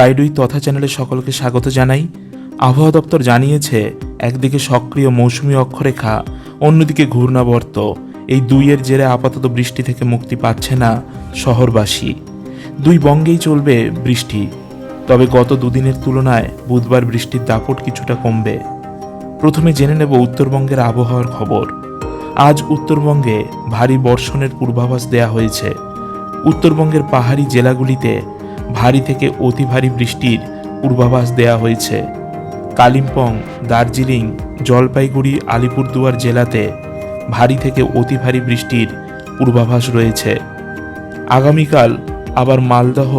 গাইডুই তথা চ্যানেলে সকলকে স্বাগত জানাই। আবহাওয়া দপ্তর জানিয়েছে, একদিকে সক্রিয় মৌসুমী অক্ষরেখা, অন্যদিকে ঘূর্ণাবর্ত। এই দুইয়ের জেরে আপাতত বৃষ্টি থেকে মুক্তি পাচ্ছে না শহরবাসী। দুই বঙ্গেই চলবে বৃষ্টি। তবে গত দুদিনের তুলনায় বুধবার বৃষ্টির দাপট কিছুটা কমবে। প্রথমে জেনে নেব উত্তরবঙ্গের আবহাওয়ার খবর। আজ উত্তরবঙ্গে ভারী বর্ষণের পূর্বাভাস দেয়া হয়েছে। উত্তরবঙ্গের পাহাড়ি জেলাগুলিতে ভারী থেকে অতি ভারী বৃষ্টির পূর্বাভাস দেয়া হয়েছে। কালিম্পং, দার্জিলিং, জলপাইগুড়ি, আলিপুরদুয়ার জেলাতে ভারী থেকে অতি ভারী বৃষ্টির পূর্বাভাস রয়েছে। আগামীকাল আবার মালদহ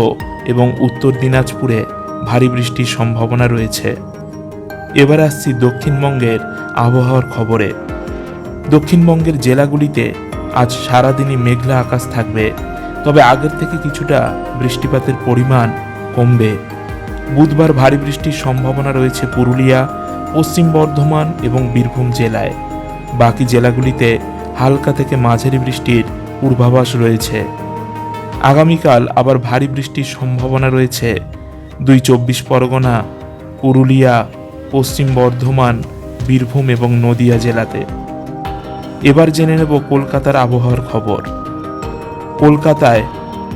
এবং উত্তর দিনাজপুরে ভারী বৃষ্টির সম্ভাবনা রয়েছে। এবার আসছি দক্ষিণবঙ্গের আবহাওয়ার খবরে। দক্ষিণবঙ্গের জেলাগুলিতে আজ সারাদিনই মেঘলা আকাশ থাকবে। তবে আগের থেকে কিছুটা বৃষ্টিপাতের পরিমাণ কমবে। বুধবার ভারী বৃষ্টির সম্ভাবনা রয়েছে পুরুলিয়া, পশ্চিম বর্ধমান এবং বীরভূম জেলায়। বাকি জেলাগুলিতে হালকা থেকে মাঝারি বৃষ্টির পূর্বাভাস রয়েছে। আগামীকাল আবার ভারী বৃষ্টির সম্ভাবনা রয়েছে। দুই চব্বিশ পরগনা, পুরুলিয়া, পশ্চিম বর্ধমান, বীরভূম এবং নদিয়া জেলাতে। এবার জেনে নেব কলকাতার আবহাওয়ার খবর। কলকাতায়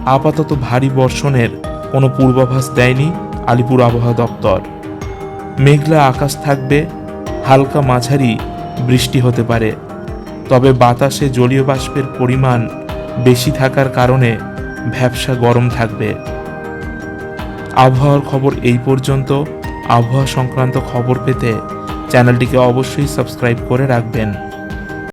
আপাতত ভারী বর্ষণের কোনো পূর্বাভাস দেয়নি আলিপুর আবহাওয়া দপ্তর। মেঘলা আকাশ থাকবে, হালকা মাঝারি বৃষ্টি হতে পারে। তবে বাতাসে জলীয় বাষ্পের পরিমাণ বেশি থাকার কারণে ভ্যাবসা গরম থাকবে। আবহাওয়ার খবর এই পর্যন্ত। আবহাওয়া সংক্রান্ত খবর পেতে চ্যানেলটিকে অবশ্যই সাবস্ক্রাইব করে রাখবেন।